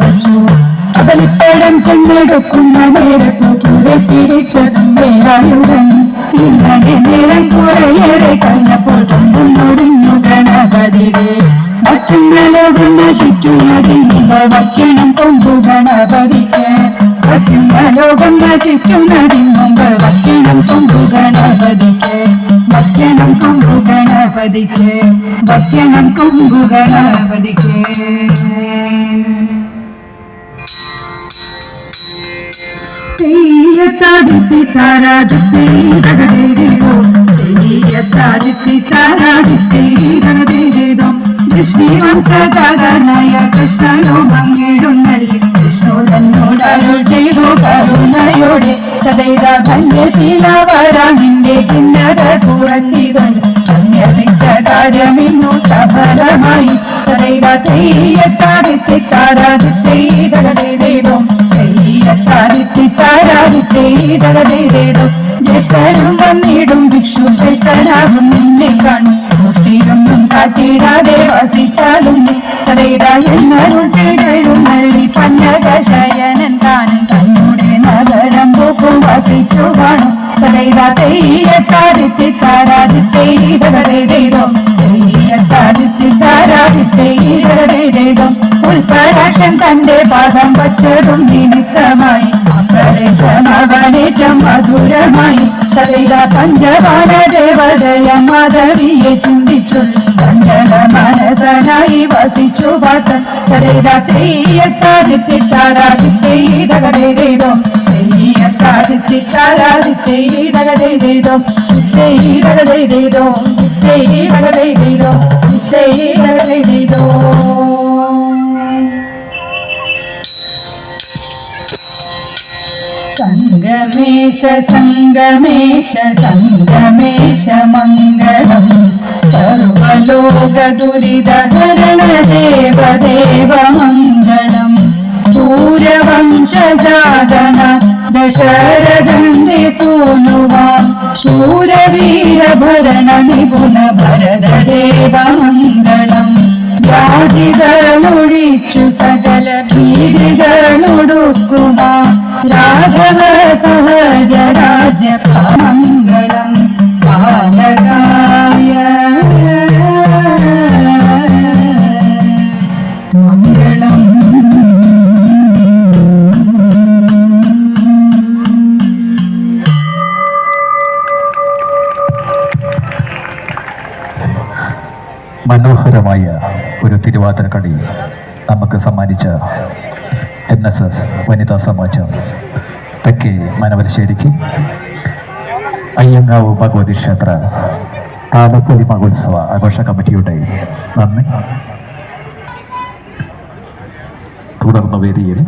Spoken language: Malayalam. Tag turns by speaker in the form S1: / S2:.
S1: വച്ചു അവലിപ്പടം ചെന്നെടുക്കുന്ന നേരം കുറയേറെ കഴിഞ്ഞപ്പോൾ നശിക്കുന്നതിന് വയ്ക്കണം ലോകം നശിക്കുന്നതിന് ഭക്ഷണം കൊമ്പു ഗണപതിക്ക് ഭക്ഷണം കൊമ്പു ഗണപതിക്ക് ഭക്ഷണം കൊമ്പു ഗണപതിക്ക് തെയ്യത്താടുത്തി താരാടുത്തി തകതിരിയോ തെയ്യത്താദിത്തി താരാദിത്തി തകതിരിതോ കൃഷ്ണി വംശജാതനായ കൃഷ്ണലോകങ്ങിടുന്നല്ലി സദൈത ധന്യശീലവരാണിന്റെ കിന്നര സന്യസിച്ച കാര്യമിന്നു സഫലമായി ജ്യേഷ്ഠനും വന്നിടും ഭിക്ഷു ശ്രേഷ്ഠനാകും നിന്നെ കാണും. കാട്ടിടാതെ വസിച്ചാലും നീ. എന്നാലും ചെയ്തഴും വസിച്ചു കാണും സദൈതാ തെയ്യത്താദിത്തി താരാദിത്തേ ഇതകതേതോ തെയ്യത്താദിത്തി താരാദിത്തേ ഇതകതേതോ ഉൽപ്പരാക്ഷൻ തന്റെ പാദം വച്ചതും നിമിത്തമായി. പ്രദേശമവനേറ്റം മധുരമായി സദൈത പഞ്ചവാന ദേവതയ മാധവിയെ ചിന്തിച്ചു. പഞ്ചല മനസനായി വസിച്ചു പാത്തൻ സദൈത തെയ്യത്താദിത്തിത്താരാദിത്തേതകതേതോ തെയ്യതകതേതോ സംഗമേശ സംഗമേശ സംഗമേശ മംഗളം. സർവലോക ദുരിതഹരണ ദേവദേവ മംഗളം. സൂര്യവംശജാതന ദശ ശൂരവീരഭരണ നിപുണ ഭരതദേവമംഗളം രാജികളൊഴിച്ചു സകല ഭീതികളൊടുക്കുക രാഘവ
S2: മനോഹരമായ ഒരു തിരുവാതിര കളി നമുക്ക് സമ്മാനിച്ച എൻ എസ് എസ് വനിതാ സമാജം. തെക്കേ മനവരശ്ശേരിക്ക് അയ്യങ്കാവ് ഭഗവതി ക്ഷേത്ര താലപ്പൊലി മഹോത്സവ ആഘോഷ കമ്മിറ്റിയുടെ നന്ദി. തുടർന്ന് വേദിയിൽ